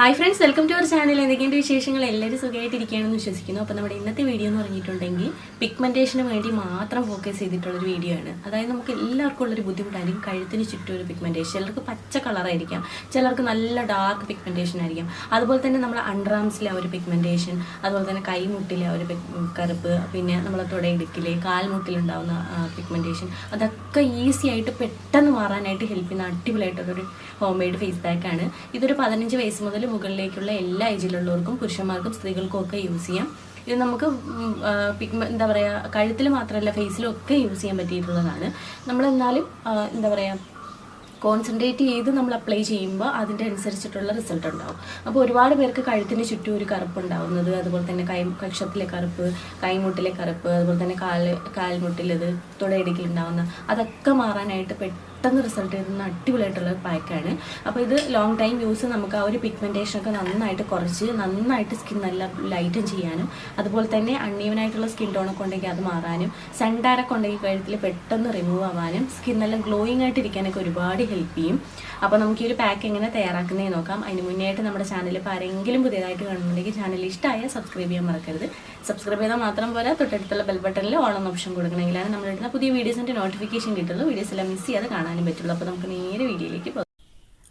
Hi friends welcome to our channel എന്തെങ്കിലും വിശേഷങ്ങൾ? എല്ലാവരും സുഖമായിട്ടിരിക്കുകയാണെന്ന് വിശ്വസിക്കുന്നു. അപ്പോൾ നമ്മുടെ ഇന്നത്തെ വീഡിയോ എന്ന് പറഞ്ഞിട്ടുണ്ടെങ്കിൽ പിഗ്മെന്റേഷന് വേണ്ടി മാത്രം ഫോക്കസ് ചെയ്തിട്ടുള്ളൊരു വീഡിയോ ആണ്. അതായത് നമുക്ക് എല്ലാവർക്കും ഉള്ളൊരു ബുദ്ധിമുട്ടായിരിക്കും. കഴുത്തിന് ചുറ്റും ഒരു പിഗ്മെന്റേഷൻ ചിലർക്ക് പച്ച കളറായിരിക്കാം ചിലർക്ക് നല്ല ഡാർക്ക് പിഗ്മെന്റേഷൻ ആയിരിക്കും. അതുപോലെ തന്നെ നമ്മുടെ ആ ഒരു പിഗ്മെന്റേഷൻ അതുപോലെ തന്നെ കൈമുട്ടിലെ ഒരു കറുപ്പ് പിന്നെ നമ്മളെ തുടയിടുക്കിലെ കാൽമുട്ടിലുണ്ടാവുന്ന പിഗ്മെന്റേഷൻ അതൊക്കെ ഈസി ആയിട്ട് പെട്ടെന്ന് മാറാനായിട്ട് ഹെൽപ്പ് ചെയ്യുന്ന അടിപൊളിയായിട്ടുള്ളൊരു ഹോം മെയ്ഡ് ഫേസ് പാക്കാണ് ഇതൊരു പതിനഞ്ച് വയസ്സ് മുതൽ മുകളിലേക്കുള്ള എല്ലാ ഏജിലുള്ളവർക്കും പുരുഷന്മാർക്കും സ്ത്രീകൾക്കും ഒക്കെ യൂസ് ചെയ്യാം. ഇത് നമുക്ക് എന്താ പറയുക കഴുത്തിൽ മാത്രമല്ല ഫേസിലും ഒക്കെ യൂസ് ചെയ്യാൻ പറ്റിയിട്ടുള്ളതാണ്. നമ്മൾ എന്നാലും എന്താ പറയുക കോൺസെൻട്രേറ്റ് ചെയ്ത് നമ്മൾ അപ്ലൈ ചെയ്യുമ്പോൾ അതിന്റെ അനുസരിച്ചിട്ടുള്ള റിസൾട്ട് ഉണ്ടാവും. അപ്പോൾ ഒരുപാട് പേർക്ക് കഴുത്തിന് ചുറ്റും ഒരു കറുപ്പ് ഉണ്ടാവുന്നത് അതുപോലെ തന്നെ കൈ കക്ഷത്തിലെ കറുപ്പ് കൈമുട്ടിലെ കറുപ്പ് അതുപോലെ തന്നെ കാൽ കാൽമുട്ടിലത് തുടയിടുക്കിലുണ്ടാവുന്ന അതൊക്കെ മാറാനായിട്ട് പെട്ടെന്ന് റിസൾട്ട് ചെയ്യുന്ന അടിപൊളിയായിട്ടുള്ള ഒരു പാക്കാണ് അപ്പോൾ ഇത് ലോങ് ടൈം യൂസ് നമുക്ക് ആ ഒരു പിഗ്മെന്റേഷൻ ഒക്കെ നന്നായിട്ട് കുറച്ച് നന്നായിട്ട് സ്കിൻ നല്ല ലൈറ്റും ചെയ്യാനും അതുപോലെ തന്നെ അണ്ണീവനായിട്ടുള്ള സ്കിൻ ടോണൊക്കെ ഉണ്ടെങ്കിൽ അത് മാറാനും സൺടാരൊക്കെ ഉണ്ടെങ്കിൽ കഴുത്തിൽ പെട്ടെന്ന് റിമൂവ് ആവാനും സ്കിൻ നല്ല ഗ്ലോയിങ് ആയിട്ട് ഇരിക്കാനൊക്കെ ഒരുപാട് ഹെൽപ്പ് ചെയ്യും. അപ്പോൾ നമുക്ക് ഈ ഒരു പാക്ക് എങ്ങനെ തയ്യാറാക്കുന്നതെന്ന് നോക്കാം. അതിന് മുന്നേ ആയിട്ട് നമ്മുടെ ചാനൽ ഇപ്പോൾ ആരെങ്കിലും പുതിയതായിട്ട് കാണുന്നുണ്ടെങ്കിൽ ചാനൽ ഇഷ്ടമായ സബ്സ്ക്രൈബ് ചെയ്യാൻ മറക്കരുത്. സബ്സ്ക്രൈബ് ചെയ്താൽ മാത്രം പോരാ തൊട്ടടുത്തുള്ള ബെൽ ബട്ടണിൽ ഓൺ ഓപ്ഷൻ കൊടുക്കണമെങ്കിലാണ് നമ്മളിടുന്ന പുതിയ വീഡിയോസിന്റെ നോട്ടിഫിക്കേഷൻ കിട്ടുള്ളൂ. വീഡിയോസ് എല്ലാം മിസ് ചെയ്യാതെ കാണാനും പറ്റുള്ളൂ. അപ്പോൾ നമുക്ക് നേരെ വീഡിയോയിലേക്ക്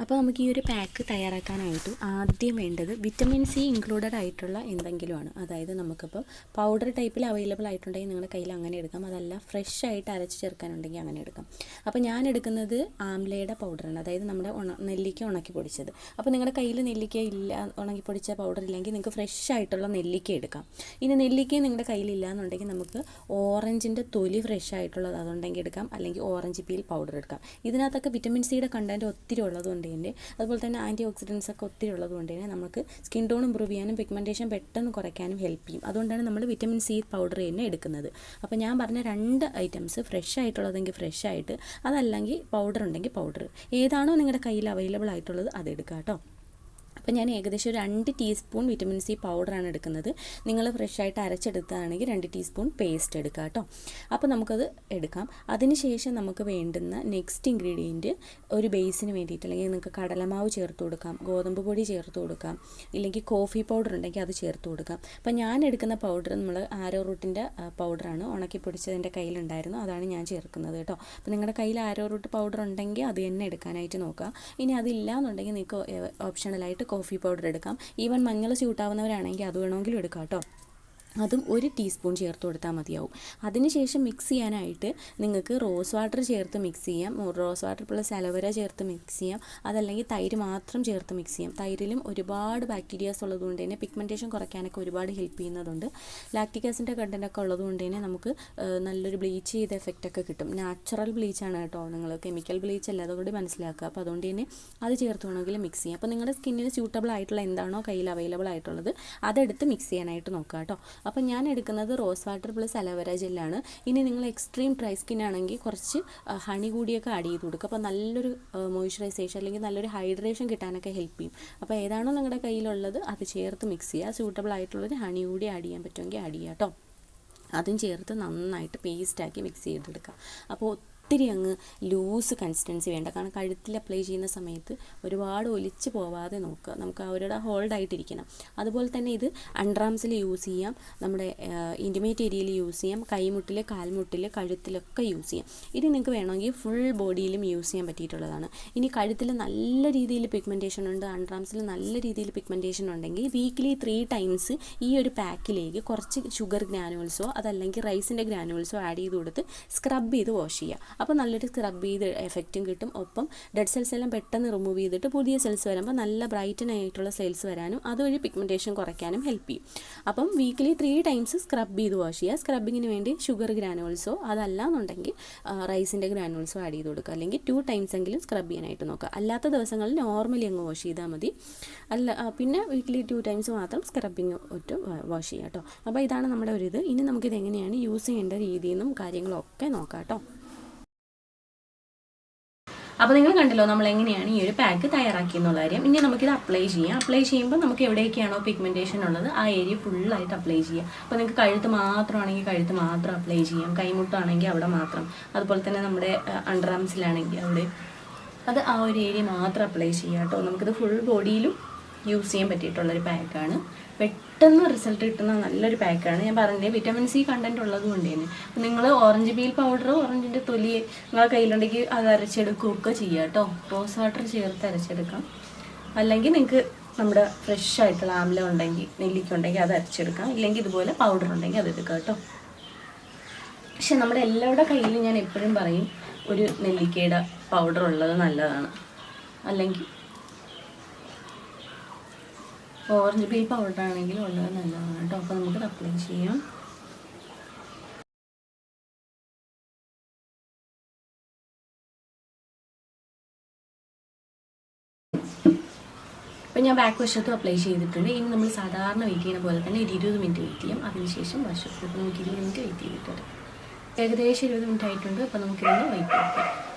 അപ്പോൾ നമുക്ക് ഈ ഒരു പാക്ക് തയ്യാറാക്കാനായിട്ട് ആദ്യം വേണ്ടത് വിറ്റമിൻ സി ഇൻക്ലൂഡഡ് ആയിട്ടുള്ള എന്തെങ്കിലുമാണ്. അതായത് നമുക്കിപ്പോൾ പൗഡർ ടൈപ്പിൽ അവൈലബിൾ ആയിട്ടുണ്ടെങ്കിൽ നിങ്ങളുടെ കയ്യിൽ അങ്ങനെ എടുക്കാം. അതല്ല ഫ്രഷ് ആയിട്ട് അരച്ച് ചേർക്കാനുണ്ടെങ്കിൽ അങ്ങനെ എടുക്കാം. അപ്പോൾ ഞാൻ എടുക്കുന്നത് ആംലയുടെ പൗഡറാണ് അതായത് നമ്മുടെ ഉണ നെല്ലിക്ക ഉണക്കി പൊടിച്ചത്. അപ്പോൾ നിങ്ങളുടെ കയ്യിൽ നെല്ലിക്ക ഇല്ല ഉണക്കി പൊടിച്ച പൗഡർ ഇല്ലെങ്കിൽ നിങ്ങൾക്ക് ഫ്രഷ് ആയിട്ടുള്ള നെല്ലിക്ക എടുക്കാം. ഇനി നെല്ലിക്ക നിങ്ങളുടെ കയ്യിൽ എന്നുണ്ടെങ്കിൽ നമുക്ക് ഓറഞ്ചിന്റെ തൊലി ഫ്രഷ് ആയിട്ടുള്ളത് അതുണ്ടെങ്കിൽ എടുക്കാം. അല്ലെങ്കിൽ ഓറഞ്ച് പീൽ പൗഡർ എടുക്കാം. ഇതിനകത്തൊക്കെ വിറ്റമിൻ സിയുടെ കണ്ടന്റ് ഒത്തിരി ഉള്ളതുകൊണ്ട് തന്നെ അതുപോലെ തന്നെ ആന്റി ഓക്സിഡൻസ് ഒക്കെ ഒത്തിരി ഉള്ളതുകൊണ്ട് തന്നെ നമുക്ക് സ്കിൻ ടോൺ ഇമ്പ്രൂവ് ചെയ്യാനും പിഗ്മെന്റേഷൻ പെട്ടെന്ന് കുറയ്ക്കാനും ഹെൽപ്പ് ചെയ്യും. അതുകൊണ്ടാണ് നമ്മൾ വിറ്റമിൻ സി പൗഡർ തന്നെ എടുക്കുന്നത്. അപ്പോൾ ഞാൻ പറഞ്ഞ രണ്ട് ഐറ്റംസ് ഫ്രഷ് ആയിട്ടുള്ളതെങ്കിൽ ഫ്രഷ് ആയിട്ട് അതല്ലെങ്കിൽ പൗഡർ ഉണ്ടെങ്കിൽ പൗഡർ ഏതാണോ നിങ്ങളുടെ കയ്യിൽ അവൈലബിൾ ആയിട്ടുള്ളത് അത് എടുക്കുക കേട്ടോ. അപ്പോൾ ഞാൻ ഏകദേശം രണ്ട് ടീസ്പൂൺ വിറ്റമിൻ സി പൗഡറാണ് എടുക്കുന്നത്. നിങ്ങൾ ഫ്രഷായിട്ട് അരച്ചെടുത്തതാണെങ്കിൽ രണ്ട് ടീസ്പൂൺ പേസ്റ്റ് എടുക്കുക കേട്ടോ. അപ്പോൾ നമുക്കത് എടുക്കാം. അതിനുശേഷം നമുക്ക് വേണ്ടുന്ന നെക്സ്റ്റ് ഇൻഗ്രീഡിയന്റ് ഒരു ബേസിന് വേണ്ടിയിട്ട് അല്ലെങ്കിൽ നിങ്ങൾക്ക് കടലമാവ് ചേർത്ത് കൊടുക്കാം ഗോതമ്പ് പൊടി ചേർത്ത് കൊടുക്കാം ഇല്ലെങ്കിൽ കോഫി പൗഡർ ഉണ്ടെങ്കിൽ അത് ചേർത്ത് കൊടുക്കാം. അപ്പോൾ ഞാൻ എടുക്കുന്ന പൗഡർ നമ്മൾ ആരോ റൂട്ടിന്റെ പൗഡറാണ്. ഉണക്കി പൊടിച്ചതിന്റെ കയ്യിലുണ്ടായിരുന്നു. അതാണ് ഞാൻ ചേർക്കുന്നത് കേട്ടോ. അപ്പോൾ നിങ്ങളുടെ കയ്യിൽ ആരോ റൂട്ട് പൗഡർ ഉണ്ടെങ്കിൽ അത് തന്നെ എടുക്കാനായിട്ട് നോക്കുക. ഇനി അതില്ല എന്നുണ്ടെങ്കിൽ നിങ്ങൾക്ക് ഓപ്ഷണലായിട്ട് കോഫി പൗഡർ എടുക്കാം. ഈവൻ മഞ്ഞൾ സ്യൂട്ടാവുന്നവരാണെങ്കിൽ അത് വേണമെങ്കിലും എടുക്കാം കേട്ടോ. അതും ഒരു ടീസ്പൂൺ ചേർത്ത് കൊടുത്താൽ മതിയാവും. അതിനുശേഷം മിക്സ് ചെയ്യാനായിട്ട് നിങ്ങൾക്ക് റോസ് വാട്ടർ ചേർത്ത് മിക്സ് ചെയ്യാം. Rose water plus aloe vera ചേർത്ത് മിക്സ് ചെയ്യാം. അതല്ലെങ്കിൽ തൈര് മാത്രം ചേർത്ത് മിക്സ് ചെയ്യാം. തൈരിലും ഒരുപാട് ബാക്ടീരിയാസ് ഉള്ളതുകൊണ്ട് തന്നെ പിഗ്മെന്റേഷൻ കുറയ്ക്കാനൊക്കെ ഒരുപാട് ഹെൽപ്പ് ചെയ്യുന്നതുണ്ട്. ലാക്റ്റിക് ആസിന്റെ കണ്ടന്റൊക്കെ ഉള്ളതുകൊണ്ട് തന്നെ നമുക്ക് നല്ലൊരു ബ്ലീച്ച് ചെയ്ത എഫക്റ്റ് ഒക്കെ കിട്ടും. നാച്ചുറൽ ബ്ലീച്ചാണ് കേട്ടോ നിങ്ങൾ കെമിക്കൽ ബ്ലീച്ച് അല്ല അതുകൊണ്ട് മനസ്സിലാക്കുക. അപ്പോൾ അതുകൊണ്ട് തന്നെ അത് ചേർത്ത് വേണമെങ്കിൽ മിക്സ് ചെയ്യാം. അപ്പോൾ നിങ്ങളുടെ സ്കിന്നിന് സ്യൂട്ടബിൾ ആയിട്ടുള്ള എന്താണോ കയ്യിൽ അവൈലബിൾ ആയിട്ടുള്ളത് അതെടുത്ത് മിക്സ് ചെയ്യാനായിട്ട് നോക്കുക കേട്ടോ. അപ്പോൾ ഞാൻ എടുക്കുന്നത് റോസ് വാട്ടർ പ്ലസ് അലോവേര ജെല്ലാണ്. ഇനി നിങ്ങൾ എക്സ്ട്രീം ഡ്രൈ സ്കിൻ ആണെങ്കിൽ കുറച്ച് ഹണി കൂടിയൊക്കെ ആഡ് ചെയ്ത് കൊടുക്കുക അപ്പോൾ നല്ലൊരു മോയ്സ്ചറൈസേഷൻ അല്ലെങ്കിൽ നല്ലൊരു ഹൈഡ്രേഷൻ കിട്ടാനൊക്കെ ഹെൽപ്പ് ചെയ്യും. അപ്പോൾ ഏതാണോ നിങ്ങളുടെ കയ്യിലുള്ളത് അത് ചേർത്ത് മിക്സ് ചെയ്യുക. സൂട്ടബിൾ ആയിട്ടുള്ളൊരു ഹണി കൂടി ആഡ് ചെയ്യാൻ പറ്റുമെങ്കിൽ ആഡ് ചെയ്യാം കേട്ടോ. അതും ചേർത്ത് നന്നായിട്ട് പേസ്റ്റാക്കി മിക്സ് ചെയ്തെടുക്കുക. അപ്പോൾ ഒത്തിരി അങ്ങ് ലൂസ് കൺസിസ്റ്റൻസി വേണ്ട. കാരണം കഴുത്തിൽ അപ്ലൈ ചെയ്യുന്ന സമയത്ത് ഒരുപാട് ഒലിച്ച് പോവാതെ നോക്കുക. നമുക്ക് അവരുടെ ഹോൾഡ് ആയിട്ടിരിക്കണം. അതുപോലെ തന്നെ ഇത് അണ്ടർആംസിൽ യൂസ് ചെയ്യാം. നമ്മുടെ ഇന്റിമേറ്റ് ഏരിയയിൽ യൂസ് ചെയ്യാം. കൈമുട്ടിൽ കാൽമുട്ടിൽ കഴുത്തിലൊക്കെ യൂസ് ചെയ്യാം. ഇത് നിങ്ങൾക്ക് വേണമെങ്കിൽ ഫുൾ ബോഡിയിലും യൂസ് ചെയ്യാൻ പറ്റിയിട്ടുള്ളതാണ്. ഇനി കഴുത്തിൽ നല്ല രീതിയിൽ പിഗ്മെന്റേഷൻ ഉണ്ട്. അണ്ടർആംസിൽ നല്ല രീതിയിൽ പിഗ്മെന്റേഷൻ ഉണ്ടെങ്കിൽ വീക്കിലി ത്രീ ടൈംസ് ഈ ഒരു പാക്കിലേക്ക് കുറച്ച് ഷുഗർ ഗ്രാനുവൽസോ അതല്ലെങ്കിൽ റൈസിന്റെ ഗ്രാനുവൽസോ ആഡ് ചെയ്ത് കൊടുത്ത് സ്ക്രബ് ചെയ്ത് വാഷ് ചെയ്യുക. അപ്പോൾ നല്ലൊരു സ്ക്രബ് ചെയ്ത് എഫക്റ്റും കിട്ടും. ഒപ്പം ഡെഡ് സെൽസ് എല്ലാം പെട്ടെന്ന് റിമൂവ് ചെയ്തിട്ട് പുതിയ സെൽസ് വരുമ്പോൾ നല്ല ബ്രൈറ്റൻ ആയിട്ടുള്ള സെൽസ് വരാനും അതുവഴി പിഗ്മെന്റേഷൻ കുറയ്ക്കാനും ഹെൽപ്പ് ചെയ്യും. അപ്പം വീക്കിലി ത്രീ ടൈംസ് സ്ക്രബ് ചെയ്ത് വാഷ് ചെയ്യുക. സ്ക്രബിങ്ങിന് വേണ്ടി ഷുഗർ ഗ്രാനുവൽസോ അതല്ല എന്നുണ്ടെങ്കിൽ റൈസിന്റെ ഗ്രാനുവൽസോ ആഡ് ചെയ്ത് കൊടുക്കുക. അല്ലെങ്കിൽ ടു ടൈംസ് എങ്കിലും സ്ക്രബ് ചെയ്യാനായിട്ട് നോക്കുക. അല്ലാത്ത ദിവസങ്ങളിൽ നോർമലി അങ്ങ് വാഷ് ചെയ്താൽ മതി. അല്ല പിന്നെ വീക്കിലി ടു ടൈംസ് മാത്രം സ്ക്രബിങ് ഒറ്റ വാഷ് ചെയ്യുക കേട്ടോ അപ്പോൾ ഇതാണ് നമ്മുടെ ഒരു ഇത് ഇനി നമുക്കിത് എങ്ങനെയാണ് യൂസ് ചെയ്യേണ്ട രീതിയെന്നും കാര്യങ്ങളൊക്കെ നോക്കാം കേട്ടോ അപ്പോൾ നിങ്ങൾ കണ്ടല്ലോ നമ്മൾ എങ്ങനെയാണ് ഈ ഒരു പാക്ക് തയ്യാറാക്കി എന്നുള്ള കാര്യം ഇനി നമുക്കിത് അപ്ലൈ ചെയ്യാം. അപ്ലൈ ചെയ്യുമ്പോൾ നമുക്ക് എവിടെയൊക്കെയാണോ പിഗ്മെന്റേഷൻ ഉള്ളത് ആ ഏരിയ ഫുള്ളായിട്ട് അപ്ലൈ ചെയ്യാം. അപ്പോൾ നിങ്ങൾക്ക് കഴുത്ത് മാത്രമാണെങ്കിൽ കഴുത്ത് മാത്രം അപ്ലൈ ചെയ്യാം. കൈമുട്ടാണെങ്കിൽ അവിടെ മാത്രം. അതുപോലെ തന്നെ നമ്മുടെ അണ്ടർ ആംസിലാണെങ്കിൽ അവിടെ. അത് ആ ഒരു ഏരിയ മാത്രം അപ്ലൈ ചെയ്യാം കേട്ടോ. നമുക്കിത് ഫുൾ ബോഡിയിലും യൂസ് ചെയ്യാൻ പറ്റിയിട്ടുള്ളൊരു പാക്കാണ് പെട്ടെന്ന് റിസൾട്ട് കിട്ടുന്ന നല്ലൊരു പാക്കാണ് ഞാൻ പറഞ്ഞത് വിറ്റമിൻ സി കണ്ടന്റ് ഉള്ളത് കൊണ്ട് തന്നെ അപ്പം നിങ്ങൾ ഓറഞ്ച് പീൽ പൗഡർ ഓറഞ്ചിന്റെ തൊലി നിങ്ങളെ കയ്യിലുണ്ടെങ്കിൽ അത് അരച്ചെടുക്കുകയൊക്കെ ചെയ്യുക കേട്ടോ റോസ് വാട്ടർ ചേർത്ത് അരച്ചെടുക്കാം അല്ലെങ്കിൽ നിങ്ങൾക്ക് നമ്മുടെ ഫ്രഷ് ആയിട്ടുള്ള ആംല ഉണ്ടെങ്കിൽ നെല്ലിക്ക ഉണ്ടെങ്കിൽ അത് അരച്ചെടുക്കാം. ഇല്ലെങ്കിൽ ഇതുപോലെ പൗഡർ ഉണ്ടെങ്കിൽ അത് എടുക്കാം കേട്ടോ പക്ഷെ നമ്മുടെ എല്ലാവരുടെ കയ്യിലും ഞാൻ എപ്പോഴും പറയും ഒരു നെല്ലിക്കയുടെ പൗഡർ ഉള്ളത് നല്ലതാണ്. അല്ലെങ്കിൽ ഓറഞ്ച് പീൽ പൗഡർ ആണെങ്കിൽ ഉള്ളത് നല്ലതാണ് കേട്ടോ. അപ്പോൾ നമുക്ക് അപ്ലൈ ചെയ്യാം. അപ്പം ഞാൻ ബാക്ക് വശത്തും അപ്ലൈ ചെയ്തിട്ടുണ്ട്. ഇനി നമ്മൾ സാധാരണ വെയിറ്റ് ചെയ്യുന്ന പോലെ തന്നെ ഒരു ഇരുപത് മിനിറ്റ് വെയിറ്റ് ചെയ്യാം. അതിനുശേഷം വശത്ത് നമുക്ക് ഇരുപത് മിനിറ്റ് വെയിറ്റ് ചെയ്തിട്ടുണ്ട്. ഏകദേശം ഇരുപത് മിനിറ്റ് ആയിട്ടുണ്ട്. അപ്പോൾ നമുക്കിതൊന്ന് വെയിറ്റ് ചെയ്യാം.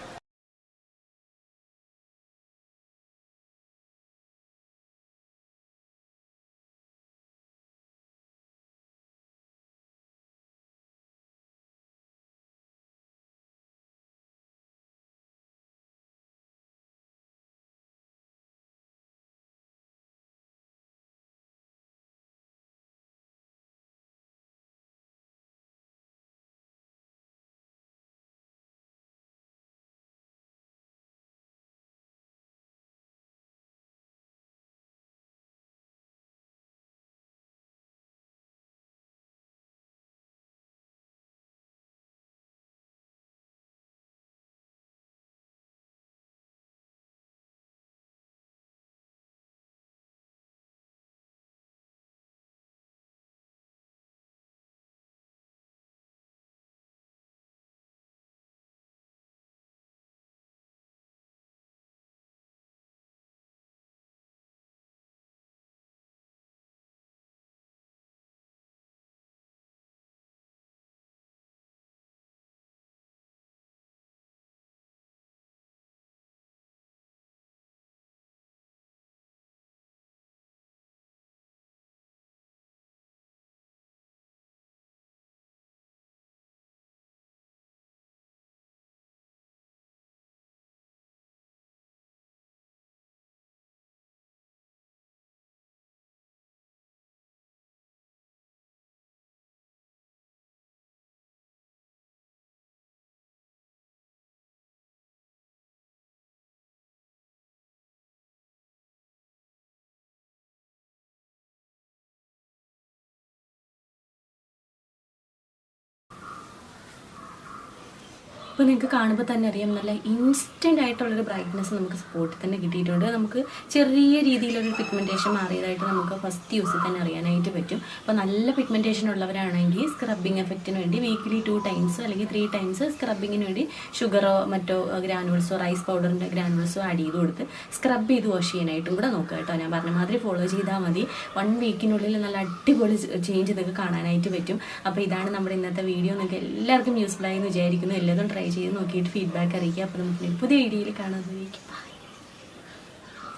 അപ്പോൾ നിങ്ങൾക്ക് കാണുമ്പോൾ തന്നെ അറിയാം നല്ല ഇൻസ്റ്റന്റ് ആയിട്ടുള്ളൊരു ബ്രൈറ്റ്നസ് നമുക്ക് സ്പോട്ടിൽ തന്നെ കിട്ടിയിട്ടുണ്ട്. നമുക്ക് ചെറിയ രീതിയിലൊരു പിഗ്മെന്റേഷൻ മാറിയതായിട്ട് നമുക്ക് ഫസ്റ്റ് യൂസിൽ തന്നെ അറിയാനായിട്ട് പറ്റും. അപ്പോൾ നല്ല പിഗ്മെന്റേഷൻ ഉള്ളവരാണെങ്കിൽ സ്ക്രബിങ് എഫക്റ്റിന് വേണ്ടി വീക്കിലി ടു ടൈംസ് അല്ലെങ്കിൽ ത്രീ ടൈംസ് സ്ക്രബിങ്ങിന് വേണ്ടി ഷുഗറോ മറ്റോ ഗ്രാനുവൽസോ റൈസ് പൗഡറിന്റെ ഗ്രാനുവൽസോ ആഡ് ചെയ്ത് കൊടുത്ത് സ്ക്രബ് ചെയ്ത് വാഷ് ചെയ്യാനായിട്ടും കൂടെ നോക്കുക കേട്ടോ. ഞാൻ പറഞ്ഞ മാതിരി ഫോളോ ചെയ്താൽ മതി. വൺ വീക്കിനുള്ളിൽ നല്ല അടിപൊളി ചേഞ്ച് ഇതൊക്കെ കാണാനായിട്ട് പറ്റും. അപ്പോൾ ഇതാണ് നമ്മുടെ ഇന്നത്തെ വീഡിയോ നിങ്ങൾക്ക് എല്ലാവർക്കും യൂസ്ഫുൾ ആയി എന്ന് വിചാരിക്കുന്നു. എല്ലാതും ട്രൈ ചെയ്ത് നോക്കിയിട്ട് ഫീഡ്ബാക്ക് അറിയിക്കുക. അപ്പോൾ നമുക്ക് പുതിയ വീഡിയോയിൽ കാണാൻ